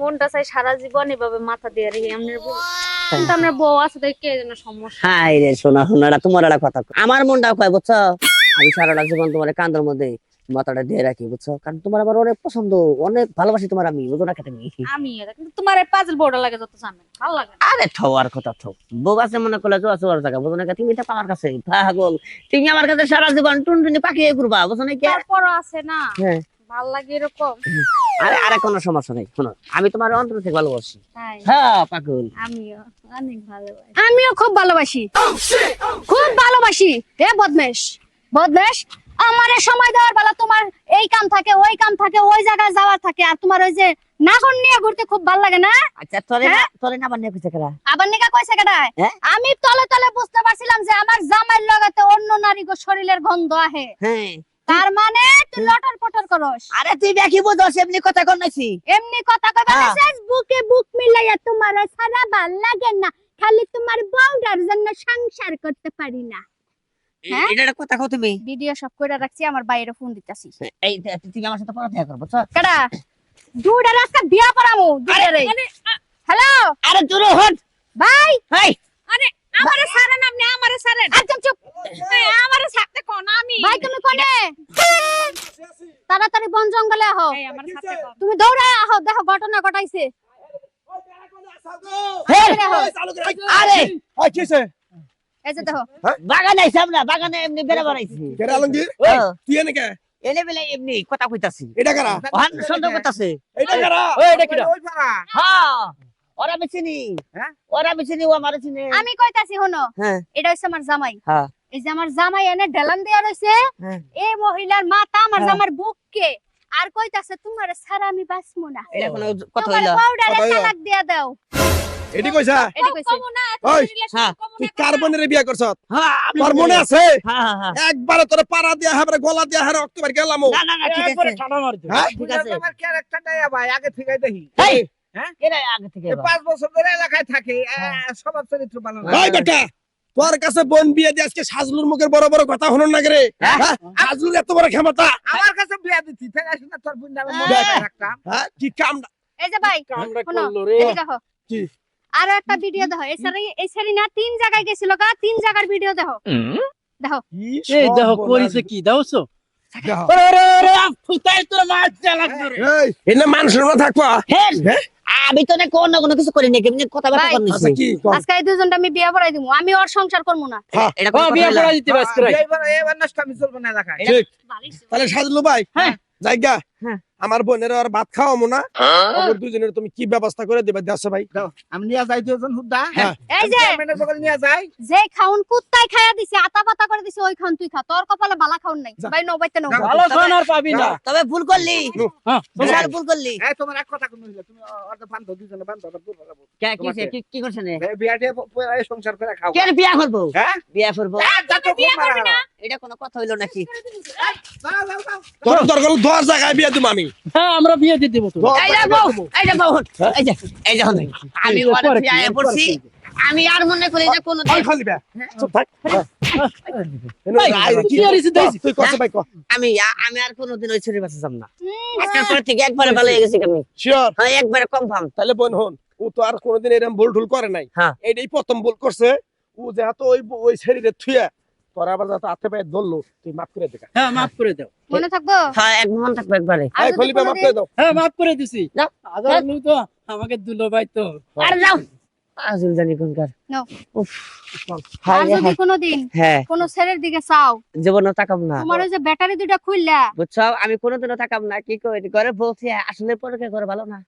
মনটা চাই সারা জীবন এভাবে মাথা দিয়ে রেখে আপনার বউ। কিন্তু আপনার বউ আছে তাই কে যেন সমস্যা? হাই রে সোনা সোনারা তোমার একটা কথা আমার মনটাও কয় বুঝছ? আমি সারাটা জীবন তোমার কান্দের মধ্যে মাথাটা দিয়ে রাখি বুঝছ? কারণ তোমার আমার অনেক পছন্দ অনেক ভালোবাসি তোমার আমি বুঝো না কেটে আমি কিন্তু তোমার পাজল বউটা লাগে যত জানেন ভালো লাগে আরে ঠো আর কথা ঠো বউ আছে মনে করলে জোয়া চোয়ার জায়গা বুঝো না তুমি তো আমার কাছে পাগল। তুমি আমার কাছে সারা জীবন টুনটুনি পাকিয়ে ঘুরবা বুঝো না কি? তারপরও আছে না। হ্যাঁ। ভালো লাগে এরকম? আরে আরে কোনো সমস্যা নেই শোনো আমি তোমার অন্তর থেকে ভালোবাসি। হ্যাঁ পাগল। আমিও অনেক ভালোবাসি। আমিও খুব ভালোবাসি। খুব ভালোবাসি। হে বদমেশ বদমেশ আমারে সময় দেওয়ার বেলা তোমার এই কাম থাকে ওই কাম থাকে ওই জায়গায় যাওয়ার থাকে আর তোমার ওই যে নাগর নিয়ে ঘুরতে খুব ভালো লাগে না? আচ্ছা তোরে না হ্যাঁ? তোরে না বানিয়ে কইছে কেরা আবার নিকা কইছে কেডায় হ্যাঁ? আমি তলে তলে বুঝতে পারছিলাম যে আমার জামাইয়ের লাগাতে অন্য নারী গো শরীরের গন্ধ আহে। হ্যাঁ। তার মানে তুই লটর পটর করস? আরে তুই দেখি বুঝছ এমনি কথা কর এমনি কথা কইবা হ্যাঁ। বুকে বুক মিলাইয়া তোমার সারা ভালো লাগে না। খালি তোমার বউডার জন্য সংসার করতে পারি না। হ্যাঁ? এটা কথা কও তুমি। ভিডিও সব কইরা রাখছি আমার বাইরে ফোন দিতাছি এই তুমি আমার সাথে পড়া দেখা করব বুঝছ দুইটা রাস্তা বিয়া করামু হ্যালো? আরে দূর হট। ভাই? হাই। আরে আমারে ছাড়েন আপনি আমারে ছাড়েন আর চুপ চুপ এই, আমারে ছাড়তে কোন আমি ভাই তুমি কোনে তাড়াতাড়ি বন জঙ্গলে আহো এই আমারে ছাড়তে কোন তুমি দৌড়ায় আহো দেখো ঘটনা ঘটাইছে। আরে! আরে! এই যে দেখো। বাগানে আইছি আমরা বাগানে এমনি বেড়া বেড়াইছি কেডা আলমগীর? তুই এনে কে? এনে বেলে এমনি কথা কইতাছি। এটা কারা? ওহান সন্দেহ করতাছে। এটা কারা? হ্যাঁ ওরা আমি হ্যাঁ? ওরা আমি ও আমার চিনি। আমি কইতাছি শোনো। হ্যাঁ। এটা হচ্ছে আমার জামাই। হ্যাঁ এই যে আমার জামাই এনে ঢেলান দিয়া রইছে। হ্যাঁ। এই মহিলার মাথা আমার হ্যাঁ। জামার বুককে। আর কইতাছে তোমার সারা আমি বাঁচবো না। এটা কোনো কথা হইল। পাউডারে। তালাক দিয়া দাও। এটি কইছা? এটা কইছে। ওই, হ্যাঁ। তুই কার্বনের বিয়া করছ? হ্যাঁ তোর মনে আছে? হ্যাঁ হ্যাঁ, হ্যাঁ। একবারে তোর পাড়া দিয়া হবে গলা দিয়া হারে অক্টোবর গেলাম না না না ঠিক আছে। হ্যাঁ? ঠিক আছে। আমার ক্যারেক্টারটাই ভাই আগে থেকে দেখি। এই হ্যাঁ? এরা আগে থেকে বছর ধরে এলাকায় থাকে স্বভাব চরিত্র ভালো না। ভাই বেটা! তোর কাছে বোন বিয়ে দিয়ে আজকে সাজলুর মুখের বড় বড় কথা হলো না রে? হ্যাঁ? হ্যাঁ? সাজলুর এত বড় ক্ষমতা। আমার কাছে বিয়া দিচ্ছি থেকে না? তোর বোন আমি হ্যাঁ। কি কাম? এই যে ভাই কি? আর একটা ভিডিও দেখো। এই সারি এই সারি না তিন জায়গায় গেছিল কা তিন জায়গার ভিডিও দেখো। দেখো। কি এই দেখো। করিছে কি দাওছো? দেখো। ফুটাই তোর মাছ চালাক এই এনে মানুষের মতো থাকবা। হ্যাঁ? আমি তো না কোনো কোনো কিছু করি না কেমনি কথা বার্তা ভাই, করনিছি আচ্ছা আজকে এই দুজনটা আমি বিয়া পড়াই দিমু আমি ওর সংসার করব না। এটা কো বিয়া পড়াই দিতে বাস করে এইবার এবার নষ্ট আমি চলবো না এলাকায়। ঠিক। তাহলে সাজলু ভাই হ্যাঁ। জায়গা। হ্যাঁ। আমার বোনের আর ভাত খাওয়ামো না। ওদের দুজনের তুমি কি ব্যবস্থা করে দেবে? দেশ ভাই আমি নিয়ে যাই দুজন হুদ্দা হ্যাঁ। এই যে নিয়ে যাই। যে খাউন কুত্তায় দিছে আতা পাতা করে দিছে ওই খাউন তুই খা। তোর কপালে বালা খাউন নাই। ভাই নো বাইতে ভালো আর পাবি না। তবে ভুল করলি। হ্যাঁ বিশাল ভুল করলি। এই তোমার এক কথা কোনো হইল? তুমি অর্ধ বান্ধব দুজনে বান্ধব কে কি সে- কি কি করছেন বিয়া দিয়ে সংসার করে খাও। কে বিয়া করব? হ্যাঁ? বিয়া করব। এই, যা তো খুব মারা। গেল। এটা কোনো কথা হইল নাকি? যাও, যাও, যাও। তোর দরকার দশ জায়গায় বিয়ে দিব আমি। হ্যাঁ আমরা বিয়ে দিয়ে দেবো তো দশ এই যে জায়গায় বউ বিয়ে দিবো। এই যে বউ এই যে এই যে হন। আমি পড়ছি। আর মনে করি যে কোনো ওই খালি বে। চুপ থাক এনে ভাই, আয়, কি কি আর হইছে দেখছি। তুই কত ভাই ক আমি আমি আর কোনোদিন ওই ছুরি বাঁচা যাব না। আজকের পর থেকে একবারে ভালো হয়ে গেছি আমি শিওর হ্যাঁ একবারে কনফার্ম তাহলে বোন হন ও তো আর কোনোদিন এরকম ভুল ঢুল করে নাই। হ্যাঁ। এটাই প্রথম ভুল করছে। ও যেহেতু ওই ওই শরীরে থুয়া তোর আবার যাতে হাতে পায়ে ধরলো তুই মাফ করে দেখা হ্যাঁ মাফ করে দাও। মনে থাকব? হ্যাঁ এক মন থাকবে একবারে। আর খলিফা মাফ কোনোদিন- করে দাও। হ্যাঁ মাফ করে দিছি। যাও। আজাদ তো আমাকে দুলো ভাই তো। আর যাও। আজিল জানি কোনকার। নাও। উফ আর যদি কোনোদিন হ্যাঁ। কোন ছেলের দিকে চাও জীবনে তাকাম না। তোমার ওই যে ব্যাটারি দুইটা খুললা। বুঝছ আমি কোনোদিনও তাকাম না। কি করি? ঘরে বলছি আসলে পরে ঘরে ভালো না।